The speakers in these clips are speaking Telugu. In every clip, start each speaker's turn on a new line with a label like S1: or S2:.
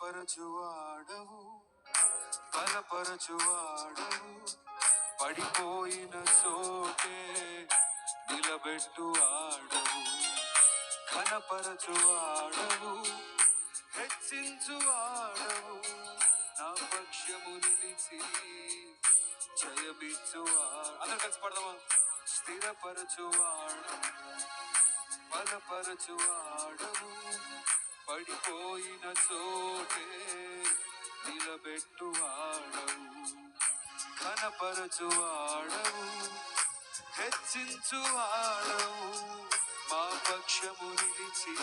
S1: బలపరచువాడవు బలపరచువాడవు. పడిపోయిన చోటే నిలబెట్టువాడవు కనపరచువాడవు హెచ్చించువాడవు నా పక్షము నిలిచి జయమిచ్చువాడు అందరు కలిసి పడదామా? స్థిరపరచువాడు బలపరచువాడవు. పడిపోయిన చోటే నిలబెట్టువాడవు ఘనపరచువాడవు హెచ్చించువాడవు మా పక్షము నిలిచి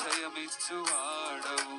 S1: జయమిచ్చువాడవు.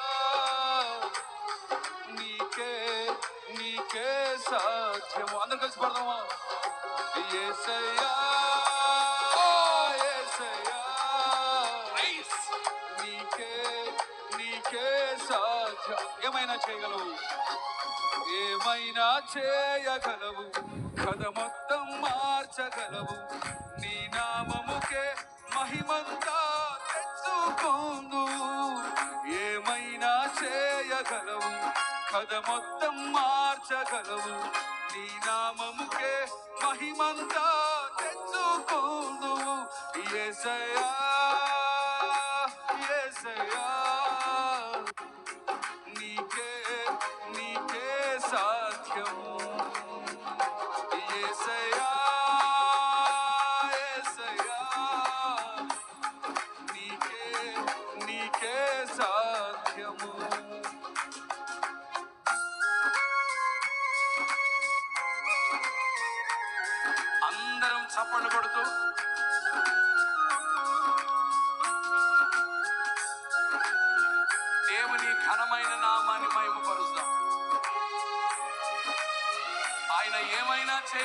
S1: సాధ్యము. అందరు కలిసి పడదామా?
S2: Praise.
S1: నీకే నీకే సాధ్యం. ఏమైనా చేయగలవు? ఏమైనా చేయగలవు? కథ మొత్తం మార్చగలవు. నీ నామముకే మహిమంతా కథ మొత్తం మార్చగలవు. నీ నామముకే మహిమంతా తెచ్చుకోందు
S2: ఎసయా ఎసయా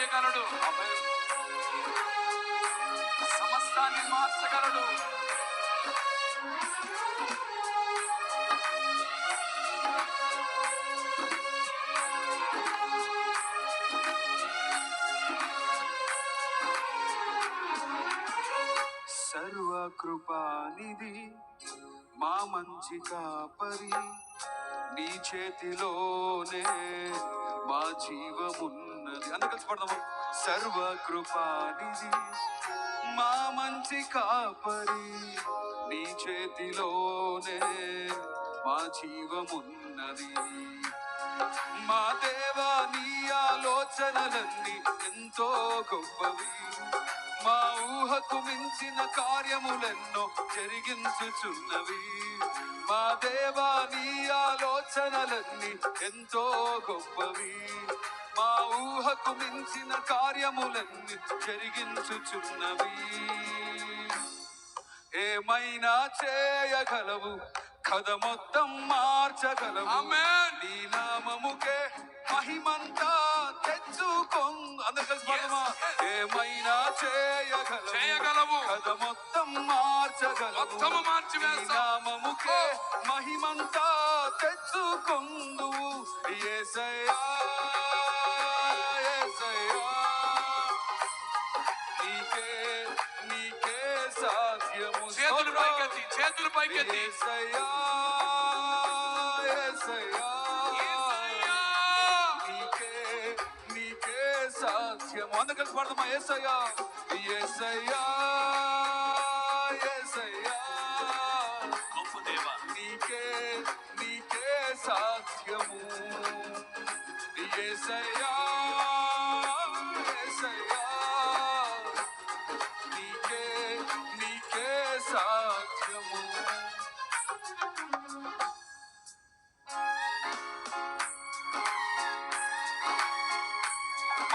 S2: చేయగలడు. సమస్తాన్ని మార్చగలడు.
S1: సర్వకృపానిధి మా మంచి కాపరి నీ చేతిలోనే మా ఉన్నది. అందరు కలిసి పడదాము? సర్వకృపానిధి మా మంచి కాపరి నీ చేతిలోనే మా జీవమున్నది. మా దేవా నీ ఆలోచనలన్నీ ఎంతో గొప్పవి. మా ఊహకు మించిన కార్యములెన్నో జరిగించుచున్నవి. మా దేవా నీ ఆలోచనలన్నీ ఎంతో గొప్పవి. మా ఊహకు మించిన కార్యములన్నీ జరిగించుచున్నవి. ఏమైనా చేయగలవు? కథ మొత్తం మార్చగలవు. నీ నామముకే మహిమంతా తెచ్చుకొం. అందరు కలిసి? ఏమైనా చేయగలవు?
S2: చేయగలవు.
S1: కథ మొత్తం మార్చగలవు.
S2: మొత్తము మార్చి.
S1: నామముకే మహిమంతా తెచ్చుకొందువు. యేసయ్యా
S2: చేతులు పైకెత్తి చేతులు పైకెత్తి.
S1: అందరు కలిసి పాడదామా? యేసయ్యా యేసయ్యా యేసయ్యా
S2: గొప్ప దేవా.
S1: నీకే నీకే సాధ్యము యేసయ్యా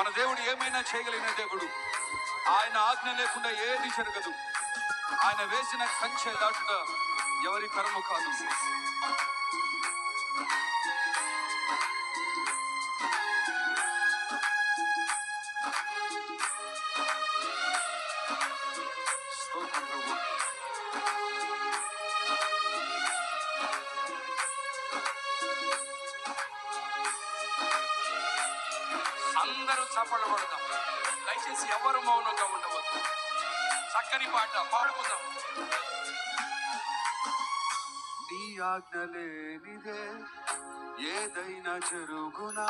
S1: మన దేవుడు ఏమైనా చేయగలిగిన దేవుడు. ఆయన ఆజ్ఞ లేకుండా ఏది జరగదు. ఆయన వేసిన కంచె దాటుట ఎవరి కర్మ కాదు.
S2: చప్పట్లు పడదాం దయచేసి ఎవరు మౌనంగా ఉండవద్దు. చక్కని పాట పాడుకుందాం.
S1: నీ ఆజ్ఞ లేనిదే ఏదైనా జరుగునా?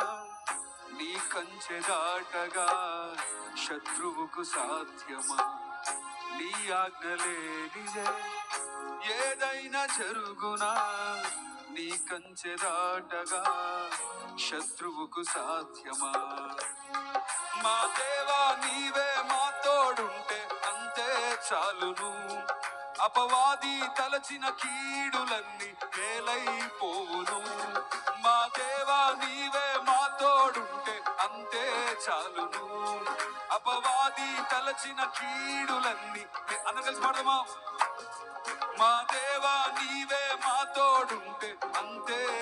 S1: నీ కంచె దాటగా శత్రువుకు సాధ్యమా? నీ ఆజ్ఞ లేనిదే ఏదైనా జరుగునా? నీ కంచె దాటగా శత్రువుకు సాధ్యమా? మా దేవా నీవే మా తోడుంటే అంతే చాలును. అపవాది తలచిన కీడులన్నీ మేలైపోవును. మా దేవా నీవే మా తోడుంటే అంతే చాలును. అపవాది తలచిన కీడులన్నీ మే- అందరం కలిసి పాడదామా? మా దేవా నీవే మా తోడు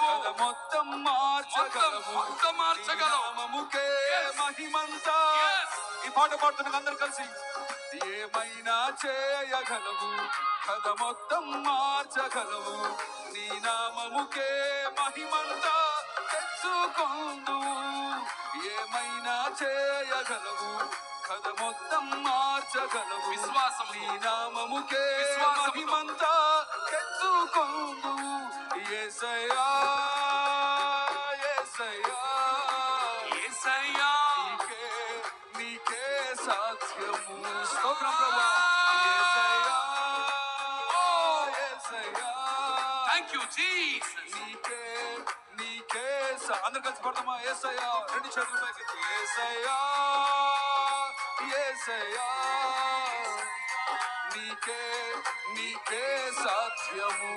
S1: కథ మొత్తం మార్చగలవు
S2: మొత్తం-.
S1: నీ నామముకే. మహిమంతా. ఈ పాట పాడుతున్న అందరు కలిసి ఏమైనా చేయగలవు కథ మొత్తం మార్చగలవు నీ నామముకే మహిమంతా తెచ్చుకుందు ఏమైనా చేయగలవు కథ మొత్తం మార్చగలవు
S2: విశ్వాసము.
S1: నీ నామముకే. మహిమంతా తెచ్చుకుందు ఏసయ్యా
S2: థ్యాంక్ యూ జీసస్
S1: నీకే నీకే అందరు కలిసి పడతామా యేసయ్యా రెండు చేతుల పైకి ఏసయ్యా ఏసయ్యా. నీకే నీకే సాధ్యము.